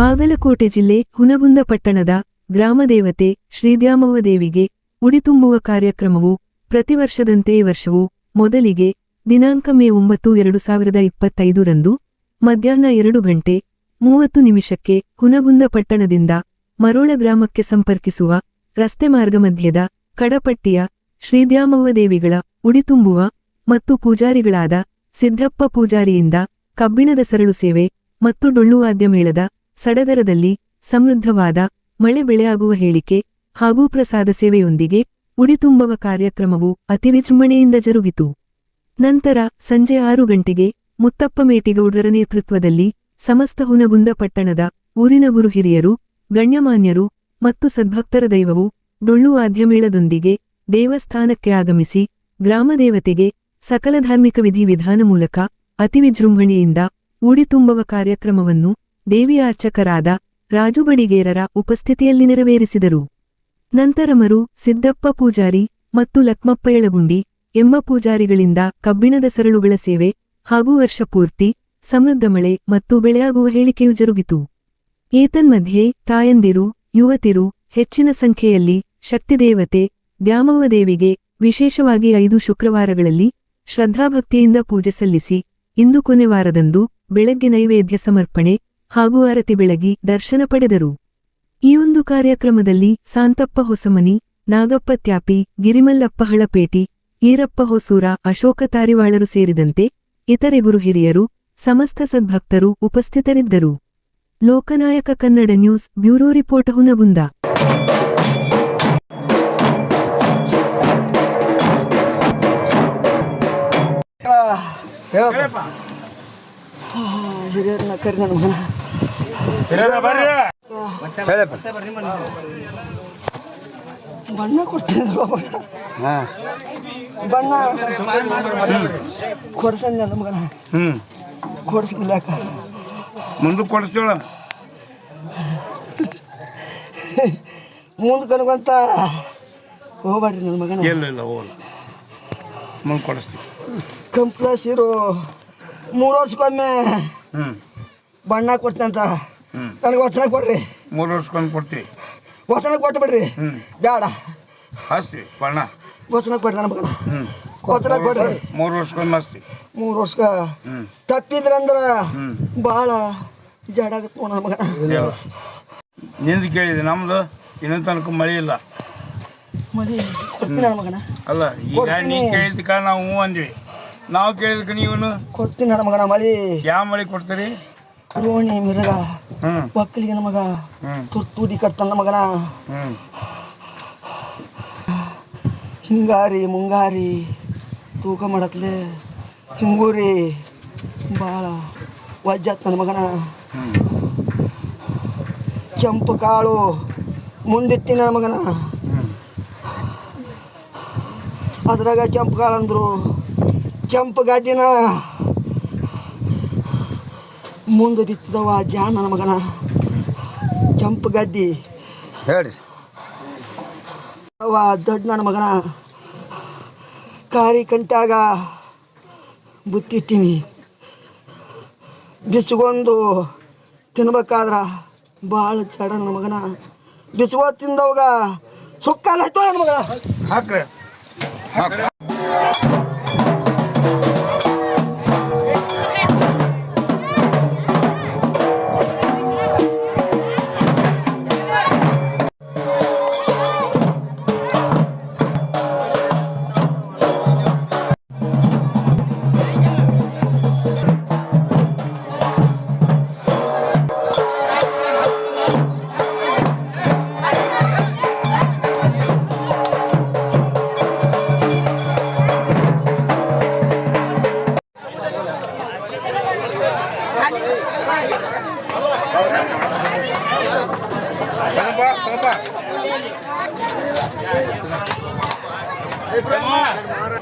ಬಾಗಲಕೋಟೆ ಜಿಲ್ಲೆ ಹುನಗುಂದ ಪಟ್ಟಣದ ಗ್ರಾಮದೇವತೆ ಶ್ರೀದ್ಯಾಮವ್ವ ದೇವಿಗೆ ಉಡಿತುಂಬುವ ಕಾರ್ಯಕ್ರಮವು ಪ್ರತಿವರ್ಷದಂತೆ ಈ ವರ್ಷವೂ ಮೊದಲಿಗೆ ದಿನಾಂಕ ಮೇ ಒಂಬತ್ತು ಎರಡು ಸಾವಿರದ ಇಪ್ಪತ್ತೈದರಂದು ಮಧ್ಯಾಹ್ನ ಎರಡು ಗಂಟೆ ಮೂವತ್ತು ನಿಮಿಷಕ್ಕೆ ಹುನಗುಂದ ಪಟ್ಟಣದಿಂದ ಮರೋಳ ಗ್ರಾಮಕ್ಕೆ ಸಂಪರ್ಕಿಸುವ ರಸ್ತೆ ಮಾರ್ಗ ಮಧ್ಯದ ಕಡಪಟ್ಟಿಯ ಶ್ರೀದ್ಯಾಮವ್ವ ದೇವಿಗಳ ಉಡಿತುಂಬುವ ಮತ್ತು ಪೂಜಾರಿಗಳಾದ ಸಿದ್ದಪ್ಪ ಪೂಜಾರಿಯಿಂದ ಕಬ್ಬಿಣದ ಸರಳು ಸೇವೆ ಮತ್ತು ಡೊಳ್ಳುವಾದ್ಯ ಮೇಳದ ಸಡಗರದಲ್ಲಿ ಸಮೃದ್ಧವಾದ ಮಳೆ ಬೆಳೆಯಾಗುವ ಹೇಳಿಕೆ ಹಾಗೂ ಪ್ರಸಾದ ಸೇವೆಯೊಂದಿಗೆ ಉಡಿತುಂಬವ ಕಾರ್ಯಕ್ರಮವು ಅತಿ ವಿಜೃಂಭಣೆಯಿಂದ ಜರುಗಿತು. ನಂತರ ಸಂಜೆ ಆರು ಗಂಟೆಗೆ ಮುತ್ತಪ್ಪ ಮೇಟಿಗೌಡರ ನೇತೃತ್ವದಲ್ಲಿ ಸಮಸ್ತ ಹುನಗುಂದ ಪಟ್ಟಣದ ಊರಿನ ಗುರು ಹಿರಿಯರು ಗಣ್ಯಮಾನ್ಯರು ಮತ್ತು ಸದ್ಭಕ್ತರ ದೈವವು ಡೊಳ್ಳು ವಾದ್ಯಮೇಳದೊಂದಿಗೆ ದೇವಸ್ಥಾನಕ್ಕೆ ಆಗಮಿಸಿ ಗ್ರಾಮದೇವತೆಗೆ ಸಕಲ ಧಾರ್ಮಿಕ ವಿಧಿವಿಧಾನ ಮೂಲಕ ಅತಿ ವಿಜೃಂಭಣೆಯಿಂದ ಉಡಿತುಂಬವ ಕಾರ್ಯಕ್ರಮವನ್ನು ದೇವಿಯಾರ್ಚಕರಾದ ರಾಜು ಬಡಿಗೇರರ ಉಪಸ್ಥಿತಿಯಲ್ಲಿ ನೆರವೇರಿಸಿದರು. ನಂತರ ಮರು ಸಿದ್ದಪ್ಪ ಪೂಜಾರಿ ಮತ್ತು ಲಕ್ಮಪ್ಪ ಎಳಗುಂಡಿ ಎಂಬ ಪೂಜಾರಿಗಳಿಂದ ಕಬ್ಬಿಣದ ಸರಳುಗಳ ಸೇವೆ ಹಾಗೂ ವರ್ಷಪೂರ್ತಿ ಸಮೃದ್ಧ ಮಳೆ ಮತ್ತು ಬೆಳೆಯಾಗುವ ಹೇಳಿಕೆಯು ಜರುಗಿತು. ಏತನ್ಮಧ್ಯೆ ತಾಯಂದಿರು, ಯುವತಿರು ಹೆಚ್ಚಿನ ಸಂಖ್ಯೆಯಲ್ಲಿ ಶಕ್ತಿದೇವತೆ ದ್ಯಾಮವ್ವ ದೇವಿಗೆ ವಿಶೇಷವಾಗಿ ಐದು ಶುಕ್ರವಾರಗಳಲ್ಲಿ ಶ್ರದ್ಧಾಭಕ್ತಿಯಿಂದ ಪೂಜೆ ಸಲ್ಲಿಸಿ ಇಂದು ಕೊನೆವಾರದಂದು ಬೆಳಗ್ಗೆ ನೈವೇದ್ಯ ಸಮರ್ಪಣೆ ಹಾಗೂ ಆರತಿ ಬೆಳಗಿ ದರ್ಶನ ಪಡೆದರು. ಈ ಒಂದು ಕಾರ್ಯಕ್ರಮದಲ್ಲಿ ಸಾಂತಪ್ಪ ಹೊಸಮನಿ ನಾಗಪ್ಪ ತ್ಯಾಪಿ ಗಿರಿಮಲ್ಲಪ್ಪ ಹಳಪೇಟಿ ಈರಪ್ಪ ಹೊಸೂರ ಅಶೋಕ ತಾರಿವಾಳರು ಸೇರಿದಂತೆ ಇತರೆ ಗುರು ಹಿರಿಯರು ಸಮಸ್ತ ಸದ್ಭಕ್ತರು ಉಪಸ್ಥಿತರಿದ್ದರು. Loknayak Kannada news bureau report Hungund. ಹಿರಿಯರನ್ನ ಕರಿ ನನ್ನ ಬಣ್ಣ ಕೊಡ್ತೀನಿ ಹಾಂ. ಬಣ್ಣ. ಕೊಡ್ಸಂದ ನಮ್ಗನ ಮಗನ ಹ್ಞೂ ಕೊಡ್ಸಿಲ್ಲ ಮುಂದಕ್ಕೆ ಕೊಡಿಸ್ತೇಳ ಮುಂದೆ ಕಣ್ಕೊಂತ ಹೋಗ್ಬೇಡ್ರಿ ನನ್ನ ಮಗನ. ಇಲ್ಲ ಇಲ್ಲ ಹೋಗಲ್ಲ. ಮುಂದೆ ಕೊಡಿಸ್ತೀವಿ ಕಂಪ್ಲಸ್ ಇರೋ ಮೂರು ವರ್ಷಕ್ಕೊಮ್ಮೆ ಹ್ಞೂ ಬಣ್ಣ ಕೊಡ್ತಂತ ನನಗೆ ವಚನ ಕೊಡ್ರಿ. ಮೂರು ವರ್ಷಕ್ಕೊಂದು ಕೊಡ್ತೀವಿ. ವಚನ ಕೊಟ್ಟು ಬಿಡ್ರಿ. ಬೇಡ. ಹಚ್ತೀವಿ ಬಣ್ಣ ವಚನ ಕೊಡ್ರಿ ನನ್ನ ಮಗನ. ವಚನ ಕೊಡ್ರಿ. ಮೂರು ವರ್ಷಕ್ಕೊಂದು ಮಸ್ತಿ ಮೂರು ವರ್ಷ. ತಪ್ಪಿದ್ರಂದ್ರೆ. ಭಾಳ ಜಡಾಗತ್ತೆ ನನ್ನ ಮಗನ. ನಿಂದು ಕೇಳಿದೆ ನಮ್ದು ಇನ್ನೂ ತನಕ ಮಳೆ ಇಲ್ಲ. ಅಲ್ಲ ಈಗ. ನೀ ಕೇಳಿದ್ಕ ನಾವು ಹ್ಞೂ ಅಂದ್ವಿ. ನಾವು ಕೇಳಿದ್ಕ ನೀವು ಕೊಡ್ತೀನಿ ನನ್ನ ಮಗನ ಮಳಿ. ಯಾವ ಮಳೆ ಕೊಡ್ತೀರಿ? ರೋಣಿ ಮಿರಗ ಒಕ್ಕಲಿಗೆ ನಮಗ ಮಗ ಹ್ಞೂ ತುರ್ತೂಡಿ ಕಟ್ತಾನ ಮಗನ. ಹಿಂಗಾರಿ ಮುಂಗಾರಿ ತೂಕ ಮಾಡತ್ಲೆ. ಹಿಂಗೂರಿ ಭಾಳ ವಜ್ಜತ್ ನನ್ನ ಮಗನ. ಕೆಂಪು ಕಾಳು ಮುಂದಿತ್ತಿ ನನ್ನ ಮಗನ. ಅದ್ರಾಗ ಕೆಂಪು ಕಾಳು ಅಂದ್ರು ಕೆಂಪು ಗದ್ದಿನ ಮುಂದೆ ಬಿತ್ತದವ ಜಾನ ನನ್ನ ಮಗನ. ಕೆಂಪು ಗಡ್ಡಿ. ಹೇಳಿ ಅವ ದೊಡ್ಡ ನನ್ನ ಮಗನ. ಕಾರಿ ಕಂಟಾಗ ಬುತ್ತಿಟ್ಟಿನಿ. ಬಿಚ್ಕೊಂಡು ತಿನ್ಬೇಕಾದ್ರ ಭಾಳ ಚಡ ನನ್ನ ಮಗನ. ಬಿಚ್ಕೋ ತಿಂದವಾಗ ಸುಕ್ಕಾಲ ನನ್ನ ಮಗನ. ಹಾಕ್ರಿ. ಸ್ವಲ್ಪ Hey, Brahma!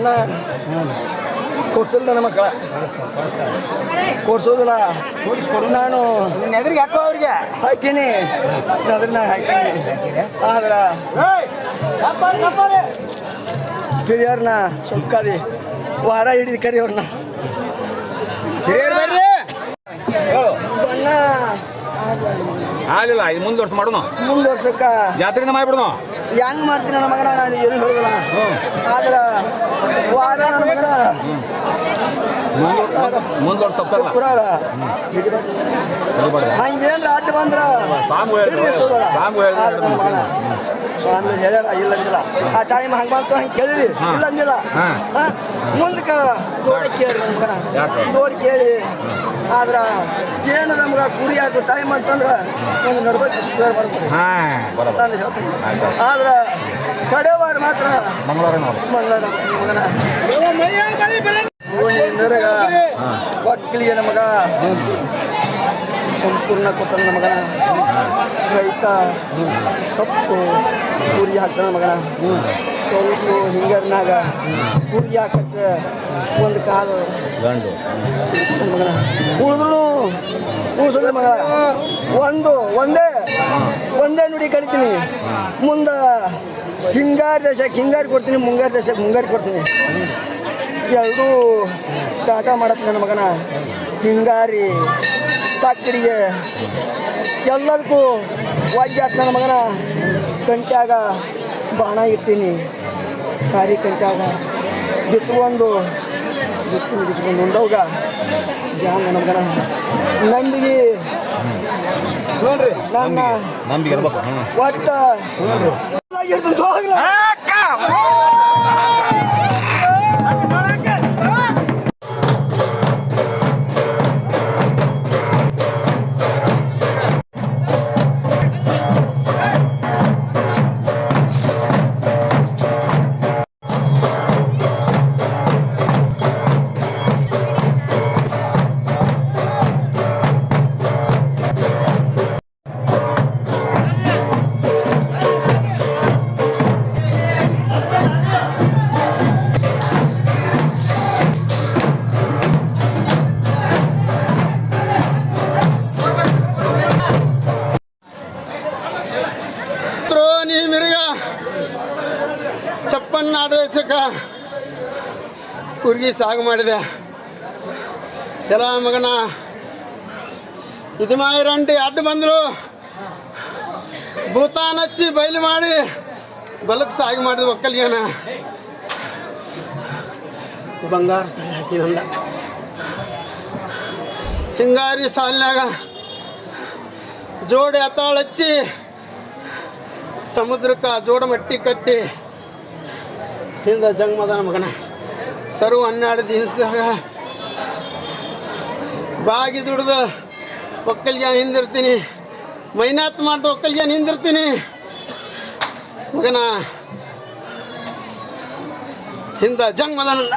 ಅಣ್ಣ ಕೊಡ್ಸಲ್ ನನ್ನ ಮಕ್ಕಳ. ಕೊಡ್ಸೋದಿಲ್ಲ. ನಾನು ಎದುರಿಗೆ ಹಾಕೋ ಅವ್ರಿಗೆ. ಹಾಕೀನಿ ಅದ್ರ ನಾ ಹಾಕೀನಿ ಆದ್ರ ಹಿರಿಯರ್ನ ಸ್ವಲ್ಪ ಕರಿ. ವಾರ ಹಿಡಿದು ಕರಿ ಅವ್ರನ್ನ ಹಿರಿಯರ್ ಬರ್ರಿ ಬಣ್ಣ ಆಗಲಿಲ್ಲ ಇದು ಮುಂದುವರ್ಸ್ ಮಾಡೋಣ ಮುಂದುವರ್ಸಕ್ಕ ಜಾತ್ರೆಯಿಂದ ಮಾಡ್ಬಿಡೋಣ ಹೆಂಗ್ ಮಾಡ್ತೀನಿ ನನ್ನ ಮಗನ? ನಾನು ಏನು ಹೇಳಿದಿಲ್ಲ ಆದ್ರ ವಾರ ನನ್ನ ಮಗನ. ಮುಂದುವರ್ಸ್ ತಪ್ಪಲ್ಲ ಹಂಗೇನ್ರ ಅಡ್ಡ ಬಂದ್ರ? ಸ್ವಾಮಿ ಹೇಳ್ಯಾರ ಇಲ್ಲ ಅಂದಿಲ್ಲ. ಆ ಟೈಮ್ ಹಂಗ ಬಂತು ಹಂಗೆ ಕೇಳಿರಿ. ಇಲ್ಲ ಅಂದಿಲ್ಲ? ಮುಂದಕ್ಕೆ ನೋಡಿ ಕೇಳಿ? ನೋಡಿ ಕೇಳಿ. ಆದ್ರ ಏನು ನಮ್ಗೆ ಕುರಿ ಆಯ್ತು ಟೈಮ್ ಅಂತಂದ್ರೆ ಒಂದು ನಡ್ಬೇಕು ಹೇಳ್ತೀನಿ. ಆದ್ರ ಕಡೆವಾರ ಮಾತ್ರ ಮಂಗಳವಾರ ಮಂಗಳವಾರ. ಮಗನ ನರಗ ಒಕ್ಕಲಿಗೆ ನಮಗ ಸಂಪೂರ್ಣ ಕೊಟ್ಟ ಮಗನ. ರೈತ. ಸೊಪ್ಪು. ಕುರಿ ಹಾಕ್ತಾನ ಮಗನ. ಸ್ವಲ್ಪ ಹಿಂಗಾರಿನಾಗ ಕುರಿ ಹಾಕಕ್ಕೆ ಒಂದು ಕಾಲು. ಮಗನ. ಉಳಿದ್ರು ಉಳಿಸೋದ್ರೆ ಮಗ. ಒಂದು ಒಂದೇ. ಒಂದೇ ನುಡಿ ಕಲಿತೀನಿ. ಮುಂದೆ ಹಿಂಗಾರು ದೇಶಕ್ಕೆ ಹಿಂಗಾರು ಕೊಡ್ತೀನಿ ಮುಂಗಾರು ದೇಶಕ್ಕೆ ಮುಂಗಾರು ಕೊಡ್ತೀನಿ. ಎರಡೂ ಕಾಟ ಮಾಡತ್ತೆ ನನ್ನ ಮಗನ. ಹಿಂಗಾರಿ ತಕ್ಕಡಿಗೆ ಎಲ್ಲದಕ್ಕೂ ವಾಜ್ಯಾತ್ ನನ್ನ ಮಗನ. ಕಂಟ್ಯಾಗ ಬಾಣ ಇರ್ತೀನಿ ಕಾರಿ ಕಂಟ್ಯಾಗ ಬಿತ್ಕೊಂಡು ಬಿತ್ಕೊಂಡು ಬಿಚ್ಕೊಂಡು ಉಂಡವಾಗ ಜಾನ್ ನನ್ನ ಮಗನ. ನಂಬಿಗೆ ನೋಡ್ರಿ ನನ್ನ ಒಟ್ಟ ಇರ್ತಂತ ಕುರ್ಗಿ ಸಾಗು ಮಾಡಿದೆ. ಎಲ್ಲ ಮಗನ ಇದು ಮಾಯಿರಂಟಿ ಅಡ್ಡ ಬಂದರು. ಭೂತಾನ್ ಹಚ್ಚಿ ಬಯಲು ಮಾಡಿ ಬಲಕ್ಕೆ ಸಾಗಿ ಮಾಡಿದೆ ಒಕ್ಕಲ್ಗೇನ. ಬಂಗಾರ ನಂದ. ಹಿಂಗಾರಿ ಸಾಲಿನಾಗ ಜೋಡಿ ಹತ್ತಾಳ ಹಚ್ಚಿ ಸಮುದ್ರಕ್ಕೆ ಜೋಡ ಮಟ್ಟಿ ಕಟ್ಟಿ ಹಿಂದ ಜಂಗಮದನ ಮಗನ. ಸರು ಹನ್ನೆರಡು ದಿವಸದಾಗ ಬಾಗಿ ದುಡ್ದು ಒಕ್ಕಲಿಗೆ ಹಿಂದಿರ್ತೀನಿ. ಮೈನಾತ್ ಮಾಡ್ದ ಒಕ್ಕಲಿಗೆ ಹಿಂದಿರ್ತೀನಿ. ಮಗನ, ಹಿಂದ ಜಂಗಮದನಂದ